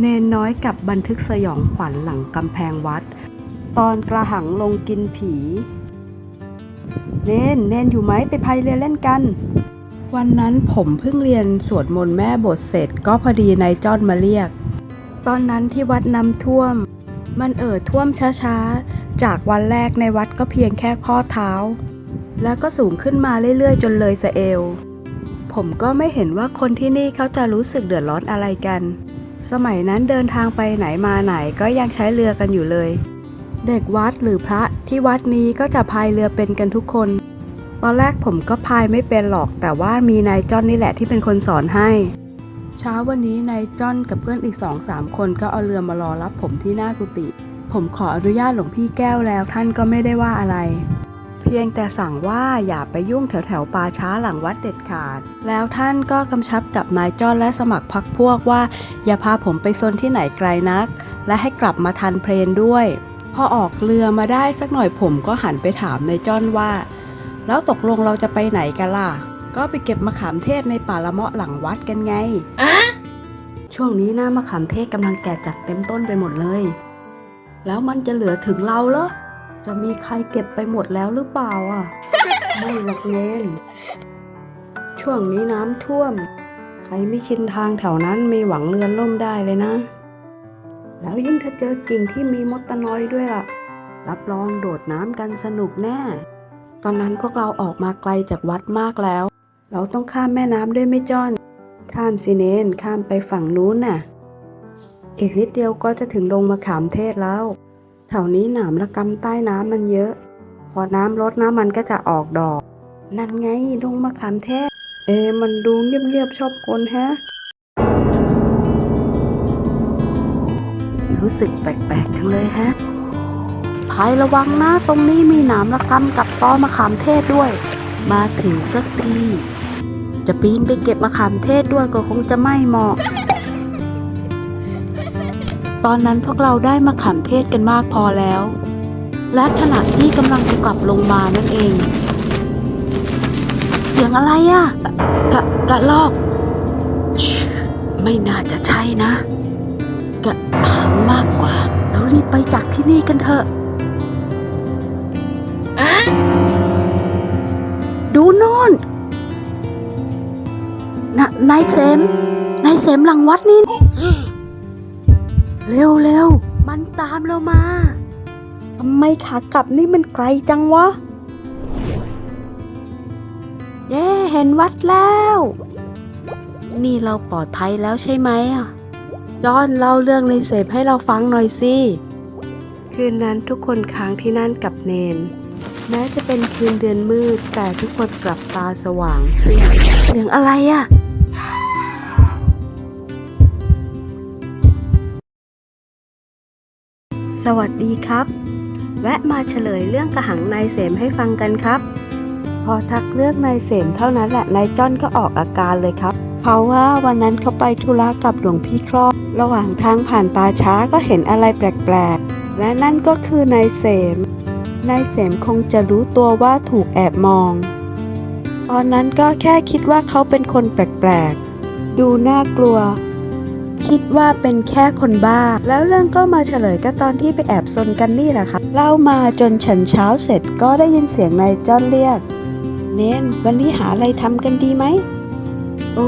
เนนน้อยกับบันทึกสยองขวัญหลังกำแพงวัด ตอนกระหังลงกินผี เนนเนนอยู่ไหมไปพายเรือเล่นกัน วันนั้นผมเพิ่งเรียนสวดมนต์แม่บทเสร็จก็พอดีนายจอนมาเรียก ตอนนั้นที่วัดน้ำท่วม มันเอ่อท่วมช้าๆ จากวันแรกในวัดก็เพียงแค่ข้อเท้า แล้วก็สูงขึ้นมาเรื่อยๆ จนเลยสะเอว ผมก็ไม่เห็นว่าคนที่นี่เขาจะรู้สึกเดือดร้อนอะไรกัน สมัยนั้นเดินทางไปไหนมาไหนก็ยังใช้เรือกันอยู่เลย เด็กวัดหรือพระที่วัดนี้ก็จะพายเรือเป็นกันทุกคน ตอนแรกผมก็พายไม่เป็นหรอก แต่ว่ามีนายจ้อนนี่แหละที่เป็นคนสอนให้ เช้าวันนี้นายจ้อนกับเพื่อนอีกสองสามคนก็เอาเรือมารอรับผมที่หน้ากุฏิผมขออนุญาตหลวงพี่แก้วแล้วท่านก็ไม่ได้ว่าอะไร พียงแต่สั่งว่าอย่าไปยุ่งแถวแถวๆป่าช้าหลังวัดเด็ดขาด แล้วท่านก็กำชับกับนายจ้อนและสมัครพักพวกว่า อย่าพาผมไปซนที่ไหนไกลนัก และให้กลับมาทันเพลนด้วย พอออกเรือมาได้สักหน่อยผมก็หันไปถามนายจ้อนว่า แล้วตกลงเราจะไปไหนกันล่ะ ก็ไปเก็บมะขามเทศในป่าละเมาะหลังวัดกันไงช่วงนี้หน้ามะขามเทศกำลังแก่จัดเต็มต้นไปหมดเลย แล้วมันจะเหลือถึงเราเหรอ จะมีใครเก็บไปหมดแล้วหรือเปล่าอะ ไม่หรอกเนนช่วงนี้น้ำท่วม ใครไม่ชินทางแถวนั้นมีหวังเรือนล่มได้เลยนะ แล้วยิ่งถ้าเจอกิ่งที่มีมดตะนอยด้วยล่ะ รับรองโดดน้ำกันสนุกแน่ ตอนนั้นพวกเราออกมาไกลจากวัดมากแล้ว เราต้องข้ามแม่น้ำด้วยไม่จ้อน ข้ามสิเนนข้ามไปฝั่งนู้นน่ะ อีกนิดเดียวก็จะถึงดงมะขามเทศแล้ว แถวนี้หนามระกำใต้น้ำมันเยอะ พอน้ำลดน้ำมันก็จะออกดอก นั่นไงดงมะขามเทศ เอ มันดูเงียบๆชอบคนแฮะ รู้สึกแปลกๆจังเลยฮะพายระวังนะตรงนี้มีหนามระกำกับตอมะขามเทศด้วย มาถึงสักทีจะปีนไปเก็บมะขามเทศด้วยก็คงจะไม่เหมาะ ตอนนั้นพวกเราได้มะขามเทศกันมากพอแล้ว และขณะที่กำลังจะกลับลงมานั่นเอง เสียงอะไรอะกะกะลอกชิไม่น่าจะใช่นะ กะหางมากกว่า แล้วรีบไปจากที่นี่กันเถอะดูโน่นนะนายเสมนายเสมหลังวัดนี่ เร็วเร็วมันตามเรามาทำไมขากลับนี่มันไกลจังวะ เย้เห็นวัดแล้ว นี่เราปลอดภัยแล้วใช่ไหมอะจอนเล่าเรื่องในเสพให้เราฟังหน่อยสิ คืนนั้นทุกคนค้างที่นั่นกับเนน แม้จะเป็นคืนเดือนมืดแต่ทุกคนกลับตาสว่างเสียงเสียงอะไรอะ วัสดีครับ แวะมาเฉลยเรื่องกระหังนายเสมให้ฟังกันครับ พอทักเรื่องนายเสมเท่านั้นแหละนายจ้อนก็ออกอาการเลยครับเขาว่าวันนั้นเขาไปธุระกับหลวงพี่ครอบระหว่างทางผ่านป่าช้าก็เห็นอะไรแปลกๆ และนั่นก็คือนายเสมนายเสมคงจะรู้ตัวว่าถูกแอบมอง ตอนนั้นก็แค่คิดว่าเขาเป็นคนแปลกๆ ดูน่ากลัว คิดว่าเป็นแค่คนบ้า แล้วเรื่องก็มาเฉลยก็ตอนที่ไปแอบซนกันนี่แหละค่ะเล่ามาจนฉันเช้าเสร็จก็ได้ยินเสียงนายจ้อนเรียก เน้นวันนี้หาอะไรทำกันดีไหมโอ้